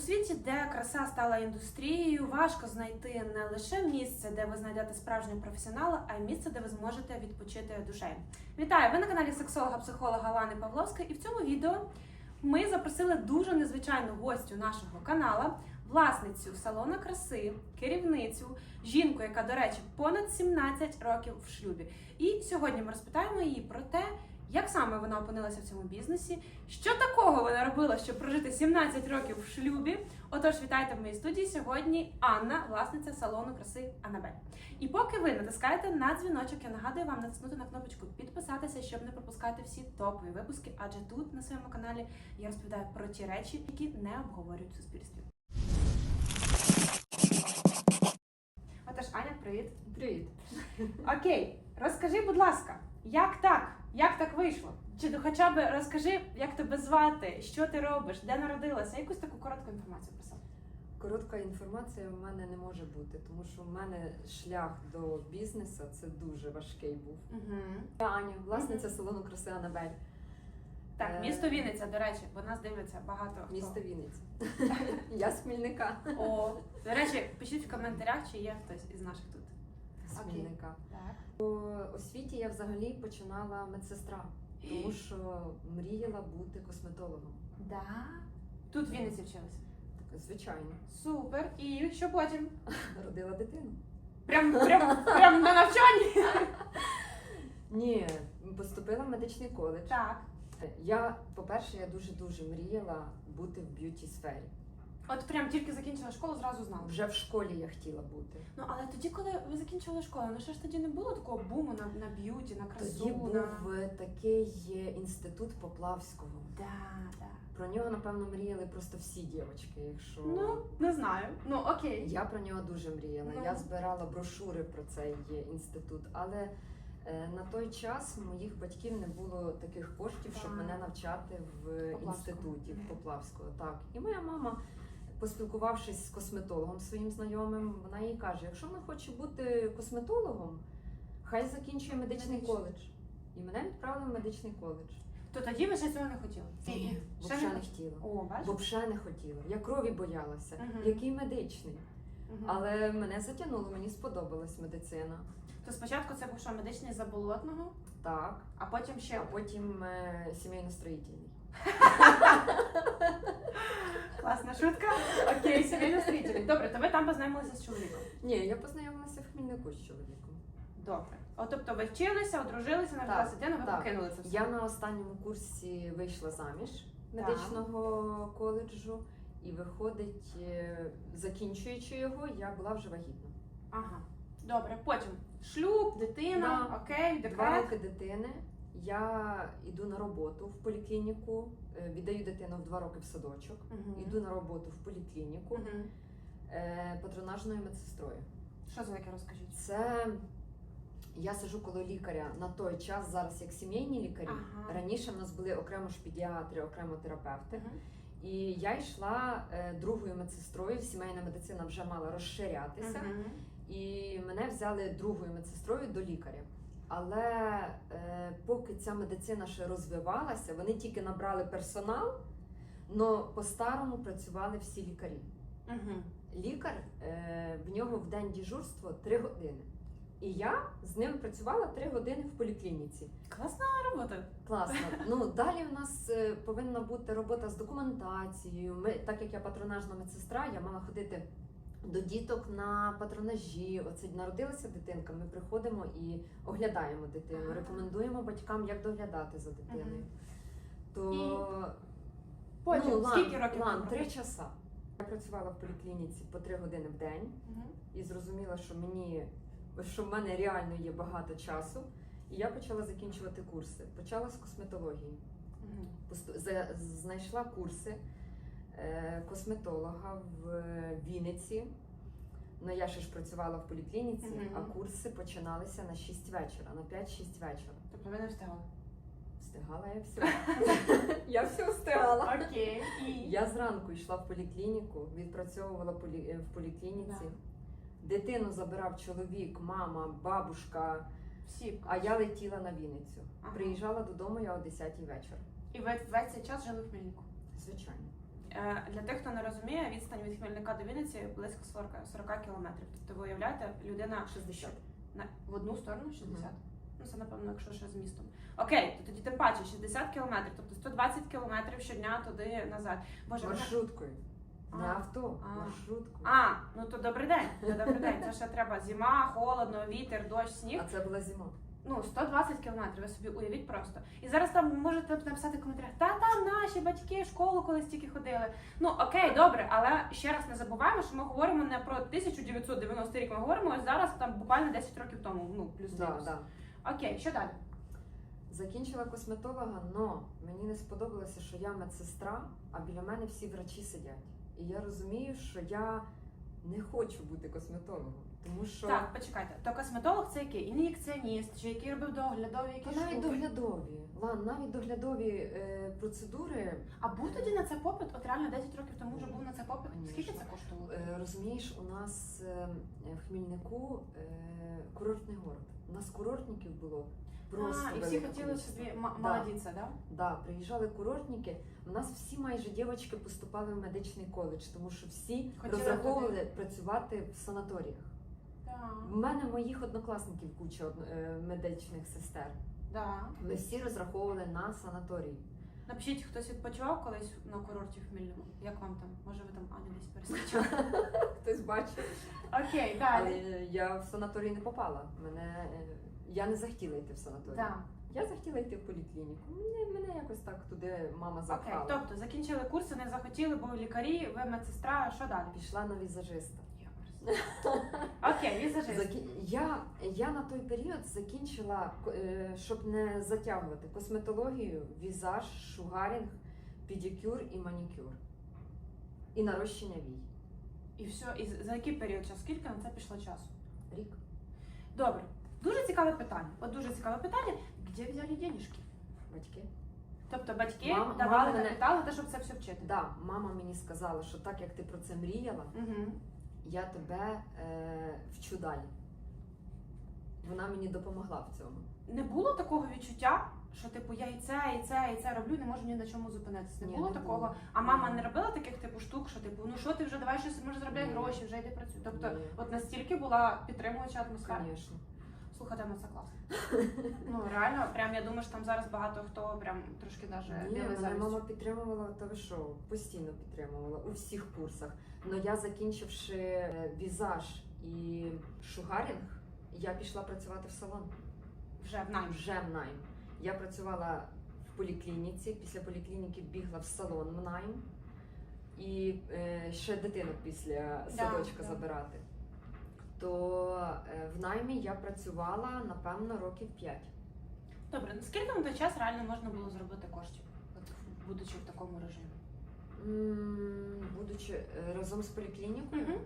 світі, де краса стала індустрією, важко знайти не лише місце, де ви знайдете справжнього професіонала, а й місце, де ви зможете відпочити душею. Вітаю! Ви на каналі сексолога-психолога Лани Павловська, і в цьому відео ми запросили дуже незвичайну гостю нашого канала, власницю салона краси, керівницю, жінку, яка, до речі, понад 17 років в шлюбі. І сьогодні ми розпитаємо її про те, як саме вона опинилася в цьому бізнесі, що такого вона робила, щоб прожити 17 років в шлюбі. Отож, вітайте в моїй студії сьогодні Анна, власниця салону краси Анабель. І поки ви натискаєте на дзвіночок, я нагадую вам натиснути на кнопочку підписатися, щоб не пропускати всі топові випуски, адже тут на своєму каналі я розповідаю про ті речі, які не обговорюють в суспільстві. Отож, Аня, привіт. Привіт. Окей, розкажи, будь ласка, як так? Як так вийшло? Чи хоча б розкажи, як тебе звати, що ти робиш, де народилася? Якусь таку коротку інформацію про себе. Коротка інформація в мене не може бути, тому що в мене шлях до бізнесу це дуже важкий був. Угу. Я Аня, власниця салону краси Анабель, Так, Е. місто Вінниця, до речі, бо нас дивляться багато хто. місто Вінниця. Я з Хмільника. О, до речі, пишіть в коментарях, чи є хтось із наших тут. З Окей. Хмільника. Так. По освіті я взагалі починала медсестра, тому що мріяла бути косметологом. Да. Тут в Вінниці вчилася. Так, звичайно, Супер. І що потім? родила дитину. Прям, прям, прям на навчанні? Ні, поступила в медичний коледж. Так. Я, по-перше, я дуже дуже мріяла бути в б'юті сфері. От прям тільки закінчила школу, зразу знала. Вже в школі я хотіла бути. Ну але тоді, коли ви закінчили школу, ну що ж тоді не було такого буму на, на б'юті, на красу, Тоді був на е, такий е, інститут Поплавського. да, да. Про нього, напевно, мріяли просто всі дівчатки. Якщо Ну не знаю. Ну окей. я про нього дуже мріяла. Ну. Я збирала брошури про цей е, інститут, але на той час моїх батьків не було таких коштів, щоб мене навчати в Поплавського. інституті Мгм. Поплавського. Так, і моя мама. Поспілкувавшись з косметологом своїм знайомим, вона їй каже: якщо вона хоче бути косметологом, хай закінчує медичний Медичний. коледж. І мене відправили в медичний коледж. То тоді ви ще цього не хотіли. Ні, взагалі не хотіла. О? Взагалі не хотіла. Я крові боялася. Мгм. Який медичний. Мгм. Але мене затягнуло, мені сподобалась медицина. То спочатку це був що медичний заболотного, Так, а потім ще а потім е, сімейно-строїтельний. класна шутка. Окей, сімейно стрітелі. Добре, то ви там познайомилися з чоловіком. Ні, я познайомилася в Хмільнику з чоловіком. Добре. О, тобто ви вчилися, одружилися, народилася дитина, ви так. покинули це все. Я на останньому курсі вийшла заміж медичного коледжу, і виходить, е, закінчуючи його, я була вже вагітна. Ага. Добре, потім шлюб, дитина, Да. окей, Два декрет. роки дитини. Я йду на роботу в поліклініку, е, віддаю дитину в два роки в садочок. Мгм. Йду на роботу в поліклініку е, патронажною медсестрою. Що за таке розкажіть? Це я сижу коло лікаря на той час, зараз як сімейні лікарі. Ага. Раніше в нас були окремо ж педіатри, окремо терапевти. Мгм. І я йшла е, другою медсестрою. Сімейна медицина вже мала розширятися. Мгм. І мене взяли другою медсестрою до лікаря. Але е, поки ця медицина ще розвивалася, вони тільки набрали персонал, але по-старому працювали всі лікарі. Мгм. Лікар е, в нього в день дежурство 3 години. І я з ним працювала 3 години в поліклініці. Класна робота. Класно. Ну далі в нас е, повинна бути робота з документацією. Ми, так як я патронажна медсестра, я мала ходити до діток на патронажі. Оце народилася дитинка. Ми приходимо і оглядаємо дитину, Ага. рекомендуємо батькам, як доглядати за дитиною. Мгм. То Потім, ну, лан, скільки років? лан, три часа. Я працювала в поліклініці по три години в день Мгм. і зрозуміла, що мені що в мене реально є багато часу. І я почала закінчувати курси. Почала з косметології. За- знайшла курси косметолога в Вінниці. Ну, я ще ж працювала в поліклініці, Мгм. а курси починалися на 6 вечора, на 5-6 вечора. Тобто ви не встигали. Встигала я все. я все встигала. Окей. І Я зранку йшла в поліклініку, відпрацьовувала полі- е, в поліклініці. Дитину забирав чоловік, мама, бабушка, всі. а я летіла на Вінницю. Ага. Приїжджала додому я о 10 вечора. І ви весь цей час жили в Хмельнику. Звичайно. Е, Для тих, хто не розуміє, відстань від Хмельника до Вінниці близько 40, 40 кілометрів. Тобто ви уявляєте, людина 60. на в одну сторону 60. Мгм. Ну це напевно, якщо ще з містом. Окей, то тоді тим паче 60 кілометрів, тобто 120 кілометрів щодня туди назад. Боже, Маршруткою. Не А. авто, А. маршруткою. а ну то добрий день. То добрий день. Це ще треба зима, холодно, вітер, дощ, сніг. А це була зима. Ну 120 кілометрів. Ви собі уявіть просто. І зараз там можете написати в коментарях, та там наші батьки в школу колись тільки ходили. Ну окей, добре, але ще раз не забуваємо, що ми говоримо не про 1990 рік. Ми говоримо ось зараз там буквально 10 років тому. Ну плюс Да, мінус. да. Окей, що далі? Закінчила косметолога, але мені не сподобалося, що я медсестра, а біля мене всі врачі сидять. І я розумію, що я не хочу бути косметологом, тому що Так, почекайте. То косметолог це який? Ін'єкціоніст, чи який робив доглядові якісь Та навіть штуки? доглядові, Лан, навіть доглядові е, процедури. А був тоді на це попит? От реально 10 років тому вже був на це попит. Конечно. Скільки це коштувало? Е, розумієш, у нас е, в Хмільнику е, курортний город. У нас курортників було просто а, і всі хотіли собі Да. молодіться, да? Да, приїжджали курортники. У нас всі майже дівчатки поступали в медичний коледж, тому що всі Хотіли розраховували працювати в санаторіях. Так. У мене моїх однокласників куча е, медичних сестер. Да. Ми всі розраховували на санаторії. Напишіть, хтось відпочивав колись на курорті в Хмільному. Як вам там? Може, ви там Аню десь перескочили? Хтось бачив. Окей, Але далі. я в санаторій не попала. Мене е, я не захотіла йти в санаторій. Да. Я захотіла йти в поліклініку. Мене, мене якось так туди мама Окей, запхала. тобто закінчили курси, не захотіли, бо лікарі, ви медсестра, що далі? Пішла на візажиста. Окей, візажист. Закі... Я, я на той період закінчила, е, щоб не затягувати косметологію, візаж, шугарінг, педикюр і манікюр. І нарощення вій. І все, і за який період часу? Скільки на це пішло часу? Рік. Добре, дуже цікаве питання. От дуже цікаве питання. Де взяли денежки? Батьки. Тобто батьки Мама- давали мама капітал на те, щоб це все вчити. Да, мама мені сказала, що так як ти про це мріяла, Угу. я тебе е, вчу далі. Вона мені допомогла в цьому. Не було такого відчуття, що типу я і це, і це, і це роблю, не можу ні на чому зупинитися. Не Ні, було не такого. було. А мама не робила таких типу штук, що типу, ну що ти вже давай щось може заробляй гроші, вже йди працюй. Тобто, Ні. от настільки була підтримуюча атмосфера. Звісно. Слухайте, ну це класно. ну реально, прям я думаю, що там зараз багато хто прям трошки даже Ні, білий мене мама підтримувала, та що, постійно підтримувала у всіх курсах. Но я закінчивши е, візаж і шугарінг, я пішла працювати в салон. Вже в найм. Вже в найм. Я працювала в поліклініці, після поліклініки бігла в салон в найм і е, ще дитину після садочка да. забирати. То е, в наймі я працювала напевно років 5. Добре, ну скільки на той час реально можна було зробити коштів, будучи в такому режимі? М, Будучи е, разом з поліклінікою. Угу.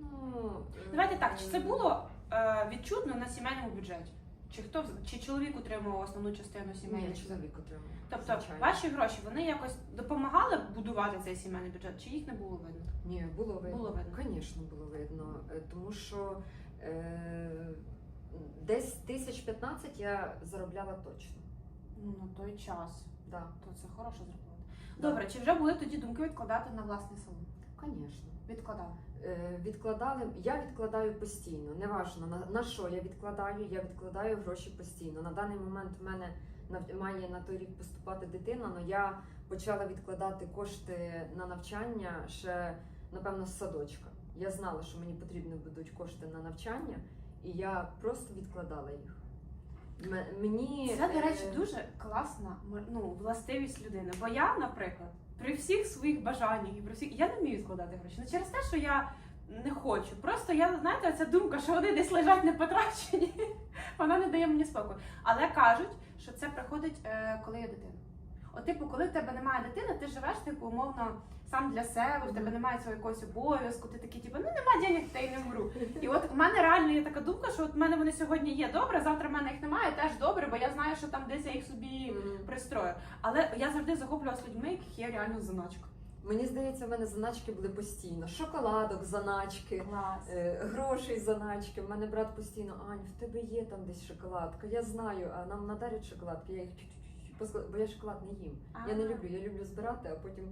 Ну, е, Давайте так, чи це було е, відчутно на сімейному бюджеті? Чи хто чи чоловік утримував основну частину сімейного Ні, бюджету? чоловік отримав. Тобто звичайно. ваші гроші вони якось допомагали будувати цей сімейний бюджет, чи їх не було видно? Ні, було видно. Було видно. Звісно, було видно. Е, Тому що е, десь тисяч 15 я заробляла точно. Ну на той час, Да. то це хороша зарплата. Да. Добре, чи вже були тоді думки відкладати на власний салон? Звісно. Відкладали. Е, Відкладали, я відкладаю постійно. Неважно на, на що я відкладаю, я відкладаю гроші постійно. На даний момент в мене має на той рік поступати дитина, але я почала відкладати кошти на навчання ще, напевно, з садочка. Я знала, що мені потрібні будуть кошти на навчання, і я просто відкладала їх. Мені Це, до речі, е, дуже класна ну, властивість людини. Бо я, наприклад, при всіх своїх бажаннях і при всіх я не вмію відкладати гроші. Не через те, що я не хочу. Просто я знаєте, ця думка, що вони десь лежать не потрачені, вона не дає мені спокою. Але кажуть, що це приходить, е, коли є дитина. От, типу, коли в тебе немає дитини, ти живеш типу умовно сам для себе, в тебе немає цього якогось обов'язку, ти такий, типу, ну нема денег, та й не вмру. І от в мене реально є така думка, що от в мене вони сьогодні є добре, завтра в мене їх немає, теж добре, бо я знаю, що там десь я їх собі пристрою. Але я завжди захоплювалася людьми, яких є реально заначка. мені здається, в мене заначки були постійно. Шоколадок, заначки. Е, Грошей заначки. У мене брат постійно, Ань, в тебе є там десь шоколадка. Я знаю, а нам надарять шоколадки, я їх Бо я шоколад не їм. Я не люблю, я люблю збирати, а потім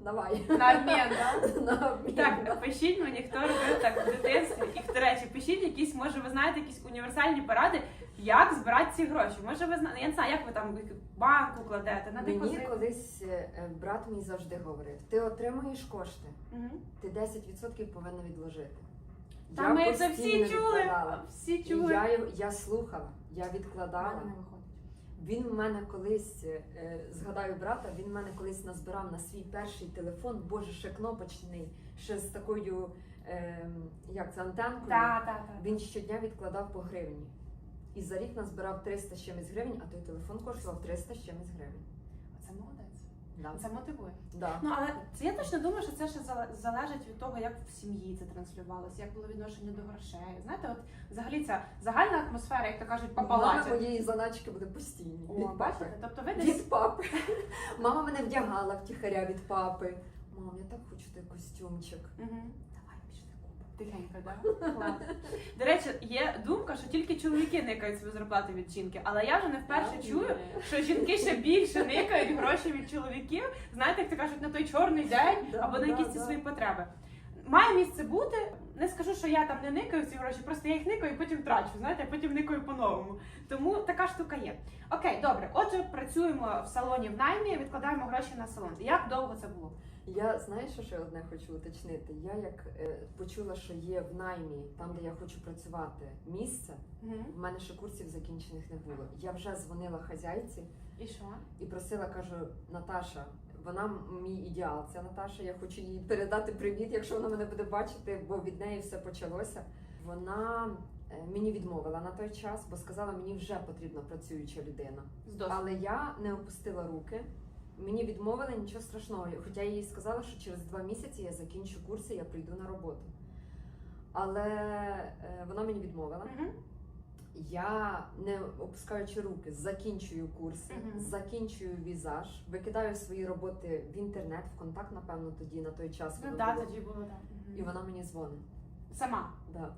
давай. На обмін, так? На обмін. Так, пишіть мені, хто робив так в дитинстві. І до речі, пишіть якісь, може, ви знаєте якісь універсальні поради, як збирати ці гроші. Може, ви знаєте, я не знаю, як ви там в банку кладете, на Мені депозит. колись е, е, брат мій завжди говорив: ти отримуєш кошти, Мгм. ти 10% повинна відложити. Та ми це постійно всі чули. відкладала. Всі І чули. я, його- я слухала, я відкладала. Він в мене колись, е, згадаю брата, він в мене колись назбирав на свій перший телефон, боже, ще кнопочний, ще з такою, е, як це, антенкою. Да, да, да. Він щодня відкладав по гривні. І за рік назбирав 300 з чимось гривень, а той телефон коштував 300 з чимось гривень. А Це молодець. Да. Це мотивує. Да. Ну але це я точно думаю, що це ще залежить від того, як в сім'ї це транслювалося, як було відношення до грошей. Знаєте, от взагалі ця загальна атмосфера, як то кажуть, по Мама моєї заначки буде постійні. О, від папи. Тобто ви десь Від папи. Мама мене вдягала втіхаря від папи. Мам, я так хочу той костюмчик. Мгм. Тихенько, да? Клас. До речі, є думка, що тільки чоловіки никають свою зарплату від жінки, але я вже не вперше чую, що жінки ще більше никають гроші від чоловіків. Знаєте, як то кажуть, на той чорний день або на якісь ці свої потреби. Має місце бути. Не скажу, що я там не никаю ці гроші, просто я їх никаю і потім трачу. Знаєте, а потім никаю по-новому. Тому така штука є. Окей, добре. Отже, працюємо в салоні в наймі, відкладаємо гроші на салон. Як довго це було? Я знаєш, що ще одне хочу уточнити. Я як е, почула, що є в наймі, там де я хочу працювати, місце. В мене ще курсів закінчених не було. Я вже дзвонила хазяйці І що? і просила, кажу, Наташа, вона мій ідеал. Це Наташа, я хочу їй передати привіт, якщо вона мене буде бачити, бо від неї все почалося. Вона е, мені відмовила на той час, бо сказала, мені вже потрібна працююча людина. З досвіду. Але я не опустила руки. Мені відмовили нічого страшного. Хоча я їй сказала, що через два місяці я закінчу курси, я прийду на роботу. Але е, вона мені відмовила. Мгм. Я не опускаючи руки, закінчую курси, Мгм. закінчую візаж, викидаю свої роботи в інтернет, в контакт, напевно, тоді на той час. Ну так, тоді було так. І вона мені дзвонить. Сама. Да.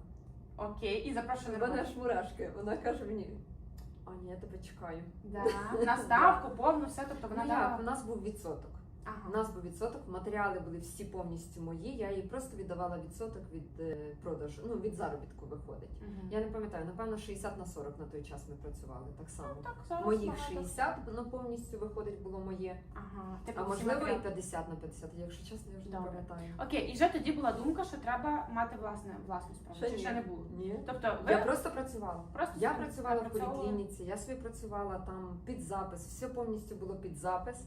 Окей, і запрошує на роботу. аж мурашки. Вона каже мені: Аня, я тебе чекаю. Да. На ставку, повну, все, тобто вона Ну дала. як, у нас був відсоток. У Ага. нас був відсоток, матеріали були всі повністю мої. Я їй просто віддавала відсоток від е, продажу, ну від заробітку виходить. Мгм. Я не пам'ятаю, напевно, 60 на 40 на той час ми працювали так само. Так, зараз Моїх багато. 60, ну повністю виходить було моє. Ага. Типу, А всі можливо і матеріали. 50 на 50, якщо чесно, я вже не Добре. пам'ятаю. Окей, і вже тоді була думка, що треба мати власне власну справу. Чи ще не було? Ні. Тобто ви Я просто працювала. просто Я собі працювала в напрацьовували? поліклініці, я собі працювала там під запис, все повністю було під запис.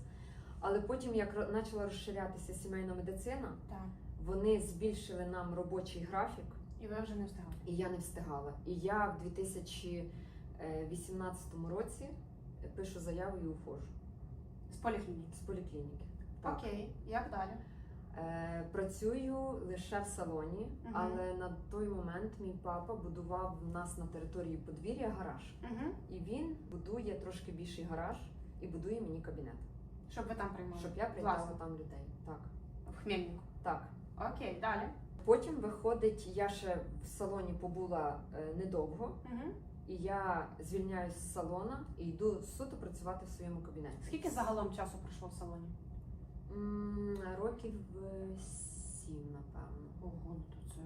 Але потім, як почала розширятися сімейна медицина, Так. вони збільшили нам робочий графік, І ви вже не встигали. і я не встигала. І я в 2018 році пишу заяву і уходжу З поліклініки. з поліклініки. Так. Окей, як далі? Е, працюю лише в салоні, Мгм. але на той момент мій папа будував в нас на території подвір'я гараж. Угу. І він будує трошки більший гараж і будує мені кабінет, Щоб ви там приймали. щоб я приймала Власне. там людей. Так, В Хмельнику. так. Окей, далі. Потім виходить, я ще в салоні побула е, недовго, Угу. і я звільняюсь з салона і йду суто працювати в своєму кабінеті. Скільки загалом часу пройшло в салоні? М, Років е, сім, напевно. Ого, ну то це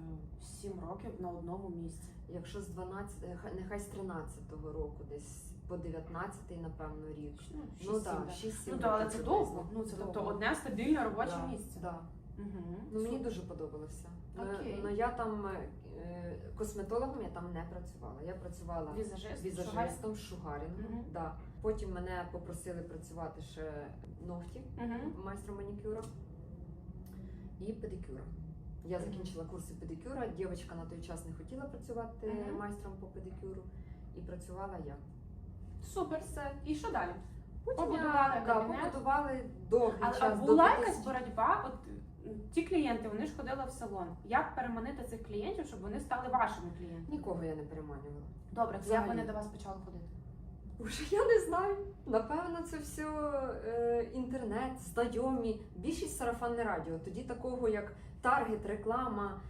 7 років на одному місці. Якщо з 12, е, хай- нехай з 13-го року, десь по 19-й, напевно, рік. Ну, Ну 6-7, так, да. 6-7 Ну, то, але це довго. Ну, це тобто одне стабільне робоче Да, місце. да. Угу. Ну, мені дуже подобалося. Ну, Окей. Ну, я там е, косметологом я там не працювала. Я працювала Візажист, візажистом, шугарінгом. Мгм. Да. Потім мене попросили працювати ще ногті Угу. майстром манікюра і педикюра. Я Мгм. закінчила курси педикюра. Дівчинка на той час не хотіла працювати Мгм. майстром по педикюру, і працювала я. Супер, все. І що далі? Потім Побудували я, да, кабінет. побудували довгий Але а час. до була 2000. якась боротьба? От ті клієнти вони ж ходили в салон. Як переманити цих клієнтів, щоб вони стали вашими клієнтами? Нікого я не переманювала. Добре, то як Взагалі. вони до вас почали ходити? Боже, я не знаю. Напевно, це все е, інтернет, знайомі. Більшість сарафанне радіо. Тоді такого, як таргет, реклама,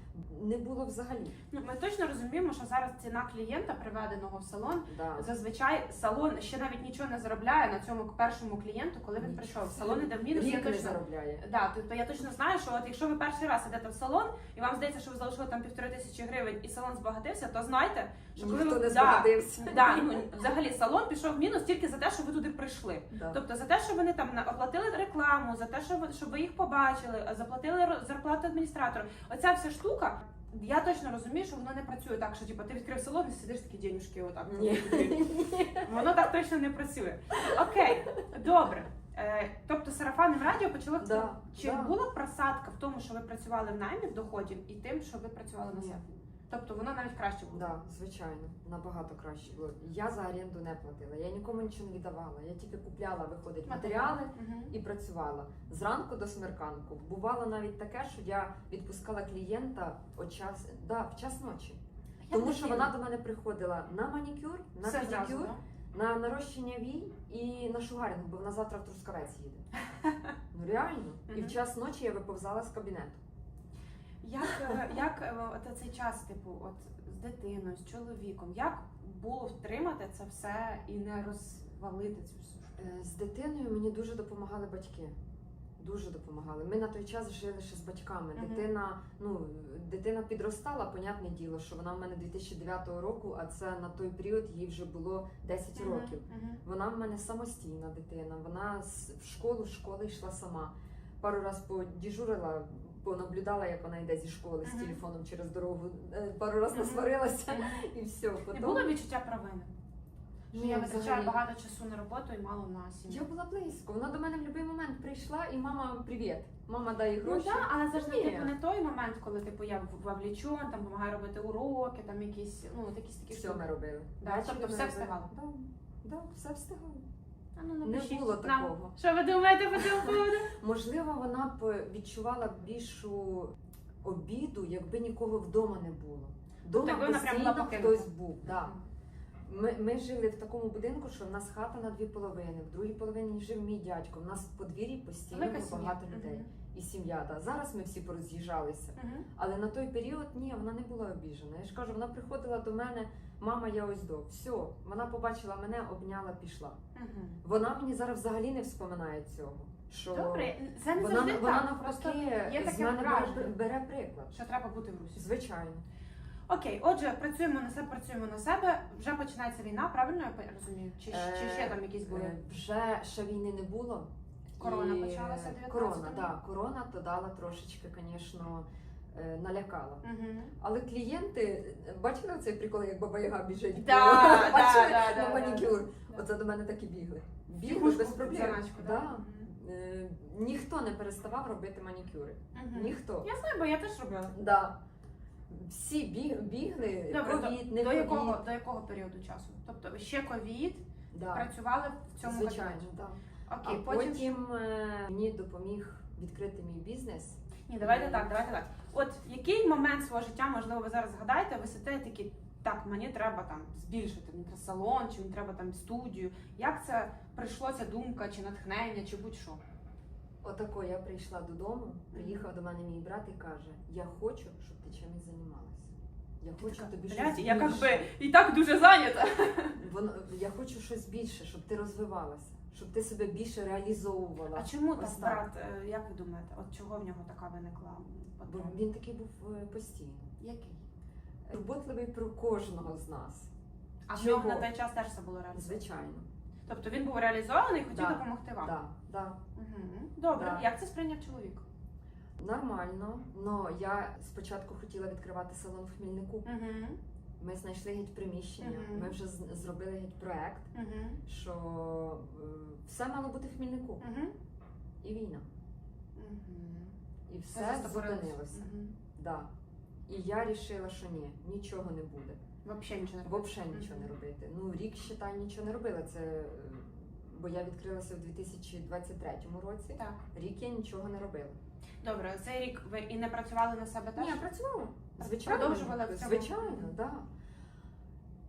не було взагалі. Ну, ми точно розуміємо, що зараз ціна клієнта, приведеного в салон, Да. зазвичай салон ще навіть нічого не заробляє на цьому першому клієнту, коли він прийшов. Салон іде в мінус. Я Рік не заробляє. Да, тобто я точно знаю, що от якщо ви перший раз йдете в салон і вам здається, що ви залишили там півтори тисячі гривень і салон збагатився, то знайте, що коли Ніхто ви не да, збагатився. да, ну, взагалі салон пішов в мінус тільки за те, що ви туди прийшли. Да. Тобто за те, що вони там оплатили рекламу, за те, що ви, щоб ви їх побачили, заплатили зарплату адміністратору. Оця вся штука. Я точно розумію, що воно не працює так, що типу, ти відкрив салон і сидиш такі денюжки, отак. Ні. Воно так точно не працює. Окей, добре. Е, тобто сарафанним радіо почало Да, чи да. була просадка в тому, що ви працювали в наймі в доході, і тим, що ви працювали на Ні. себе? Тобто воно навіть краще було. Да, звичайно, набагато краще було. Я за оренду не платила, я нікому нічого не віддавала. Я тільки купляла, виходить, матеріали Мгм. і працювала зранку до смерканку. Бувало навіть таке, що я відпускала клієнта о час, да, в час ночі. Я Тому що вона до мене приходила на манікюр, на Все зразу, педикюр, да? на нарощення вій і на шугаринг, бо вона завтра в Трускавець їде. Ну реально. І Мгм. в час ночі я виповзала з кабінету. Як, е, як е, от цей час, типу, от з дитиною, з чоловіком, як було втримати це все і не розвалити цю всю? Е, З дитиною мені дуже допомагали батьки. Дуже допомагали. Ми на той час жили ще з батьками. Мгм. Дитина, ну дитина підростала, понятне діло, що вона в мене 2009 року, а це на той період їй вже було 10 Мгм, років. мгм. Вона в мене самостійна дитина. Вона в школу з школи йшла сама. Пару раз подіжурила, понаблюдала, як вона йде зі школи з Мгм. телефоном через дорогу. Е, Пару раз Мгм. насварилася і все. Не Потім... було відчуття провини? Що Ні, я витрачаю взагалі. багато часу на роботу і мало на сім'ю. Я була близько. Вона до мене в будь-який момент прийшла і мама, привіт. Мама дає Ну гроші. так, але Ні. типу не той момент, коли типу я в- вовлічен, там допомагаю робити уроки, там якісь, ну от якісь такі Все штуки. ми робили. Да, тобто ми все робили. встигала? Да, да, все встигала. А ну Не напишіть було нам, такого. Що ви думаєте по цьому поводу? Можливо, вона б відчувала більшу обіду, якби нікого вдома не було. Дома вона прям була постійно покинута. хтось був. Да. Ми, ми жили в такому будинку, що в нас хата на дві половини, в другій половині жив мій дядько. У нас в подвір'ї постійно Велика було сім'я. багато людей. І сім'я, да. Зараз ми всі пороз'їжджалися. Мгм. Але на той період ні, вона не була обіжена. Я ж кажу, вона приходила до мене, мама, я ось до. Все, вона побачила мене, обняла, пішла. Мгм. Вона мені зараз взагалі не вспоминає цього. Що Добре, це не вона, завжди вона так. Просто є з мене бере, бере приклад. що треба бути в русі. Звичайно. Окей, отже, працюємо на себе, працюємо на себе. Вже починається війна, правильно я розумію? Чи, чи ще там якісь були? Е, Вже ще війни не було. Корона І, почалася в е, 19-му? Корона, да, корона то дала трошечки, звісно, е, налякала. Мгм. Але клієнти, бачили цей прикол, як баба Яга біжить Да, да, бачили? да, да, на да. манікюр. Да. Оце до мене так і бігли. Бігли без проблем. да? Е, Ніхто не переставав робити манікюри. Мгм. Ніхто. Я знаю, бо я теж робила. Да. Всі біг, бігли, Добре, ковід, до, не до ковід. якого до якого періоду часу? Тобто ще ковід, Да. працювали в цьому Звичайно, да. Окей, а потім. потім мені допоміг відкрити мій бізнес. Ні, давайте так, давайте так. От який момент свого життя, можливо, ви зараз згадаєте, ви сидите такі, так, мені треба там збільшити мені треба салон, чи мені треба там студію. Як це прийшло ця думка, чи натхнення, чи будь-що? Отако я прийшла додому, приїхав до мене мій брат і каже: Я хочу, щоб ти чимось займалася. Я хочу тобі щось Блядь, я як більше. би і так дуже зайнята. Воно, я хочу щось більше, щоб ти розвивалася, щоб ти себе більше реалізовувала. А чому так, Ось так. брат? е, Як ви думаєте, от чого в нього така виникла Бо потреба? він такий був е, постійно. Який? Турботливий про кожного з нас. А в Чого? нього на той час теж все було реалізовано? Звичайно. Тобто він був реалізований і хотів Да. допомогти вам. Да, да. Угу. Добре, Да. як це сприйняв чоловік? Нормально. Но я спочатку хотіла відкривати салон в Хмільнику. Угу. Ми знайшли геть приміщення, Мгм. ми вже зробили геть проект, Угу. що е, все мало бути в Хмільнику. Угу. І війна. Угу. І все зупинилося. Мгм. Да. І я вирішила, що ні, нічого не буде. Вообще нічого не робити. Взагалі нічого не робити. Ну, рік считай, нічого не робила. Це е, бо я відкрилася в 2023 році. Так. Рік я нічого не робила. Добре, цей рік ви і не працювали на себе теж? Ні, я працювала. Звичайно, Продовжувала в цьому? звичайно, так. Да.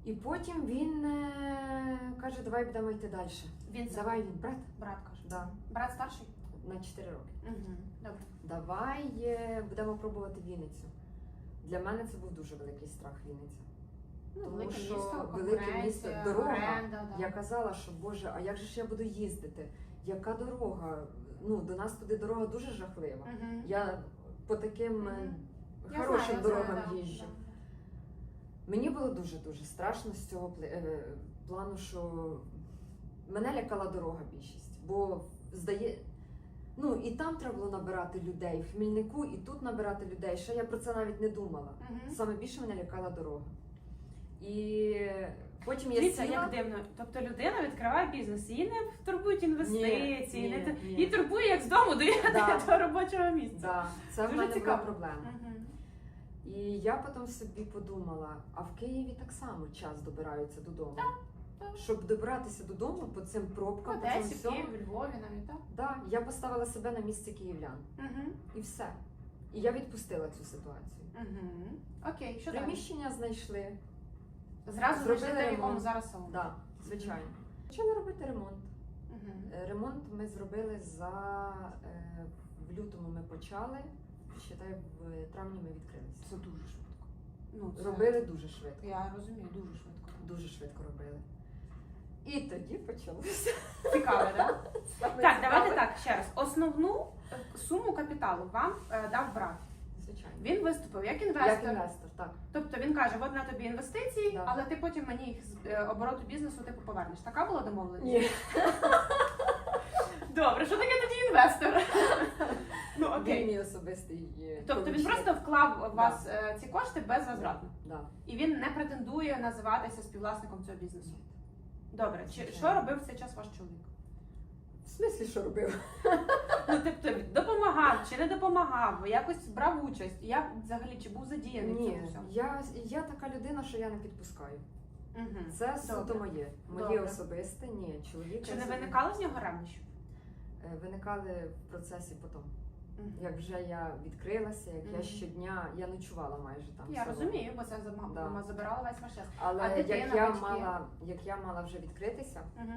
І потім він е, каже, давай будемо йти далі. Він Давай він, брат. брат каже. Да, Брат старший? на 4 роки. Угу. Добре. Давай е, будемо пробувати Вінницю. Для мене це був дуже великий страх Вінниця. Ну, Тому велике що місто, велике конкуренція, місто, дорога. оренда, да. Я казала, що Боже, а як же ж я буду їздити? Яка дорога? Ну, до нас туди дорога дуже жахлива. Мгм. Я по таким е, Мгм. Я хорошим знаю, дорогам знаю, їжджу. да. Мені було дуже дуже страшно з цього е, плану, що мене лякала дорога більшість. Бо здає. Ну і там треба було набирати людей в Хмільнику, і тут набирати людей. Ще я про це навіть не думала. Мгм. Саме більше мене лякала дорога. І потім я Дивіться, сіла. як дивно. Тобто людина відкриває бізнес, її не турбують інвестиції, Ні, ні, те- ні. її турбує, як з дому доїхати Да. до робочого місця. Да, це в Дуже мене цікаво. була проблема. Мгм. І я потім собі подумала: а в Києві так само час добираються додому. так. Щоб добиратися додому по цим пробкам, по цьому Одесі, всьому. Києві, Львові навіть, так? Да, я поставила себе на місце київлян. Угу. І все. І я відпустила цю ситуацію. Угу. Окей, що далі? Приміщення знайшли. Зразу Зробили в якому ремонт. зараз салон. Да, звичайно. Почали робити ремонт. Угу. Е, Ремонт ми зробили за е, в лютому ми почали. Считай, в травні ми відкрилися. Це дуже швидко. Ну, це... Робили дуже швидко. Я розумію, дуже швидко. Дуже швидко робили. І тоді почалося. Цікаво, так? Так, давайте так ще раз. Основну е, суму капіталу вам е, дав брат. Звичайно. Він виступив як Як інвестор. інвестор, так. Тобто він каже: от на тобі інвестиції, Да. але ти потім мені їх з е, обороту бізнесу типу повернеш. Така була домовленість? Ні. Добре, що таке тоді інвестор? ну Він мій особистий. е, Тобто він просто вклав в вас е, ці кошти безвозвратно. Да. І він не претендує називатися співвласником цього бізнесу. Добре, чи що робив в цей час ваш чоловік? В смислі, що робив? Ну, тобто допомагав чи не допомагав, якось брав участь. Як взагалі чи був задіяний в Ні, цьому всьому? я, я така людина, що я не підпускаю. Угу. Це суто Добре. моє. Моє Добре. особисте, ні, чоловіка. Чи не я виникало з нього ревнощів? Е, Виникали в процесі потім. Як вже я відкрилася, як я щодня, я ночувала майже там. Я салоні. розумію, бо це Да. забирала весь ваш час. Але А дитина, як я батьки? мала, як я мала вже відкритися, Угу.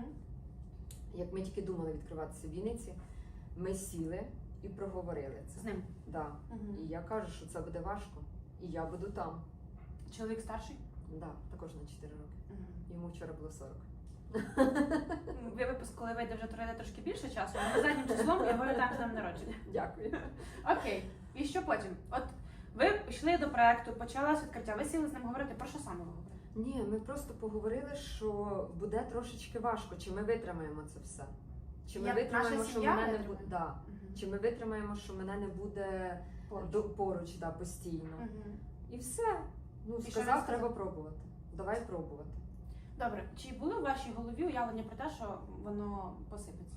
як ми тільки думали відкриватися в Вінниці, ми сіли і проговорили це. З ним. Да. Угу. І я кажу, що це буде важко, і я буду там. Чоловік старший? Да, також на 4 роки. Угу. Йому вчора було 40. Ви випуск, коли вийде вже пройде трошки більше часу, ми заднім числом його вітаємо з днем народження. Дякую. Окей. І що потім? От ви йшли до проекту, почалось відкриття, ви сіли з ним говорити. Про що саме ви говорили? Ні, ми просто поговорили, що буде трошечки важко, чи ми витримаємо це все. Чи ми Як витримаємо, наша що сім'я мене не витримає? буде. Да. Чи ми витримаємо, що мене не буде Поруч. до поруч да, постійно. Мгм. І все. Ну, І що він сказав, сказав? треба пробувати. Давай пробувати. Добре, чи були у вашій голові уявлення про те, що воно посипеться?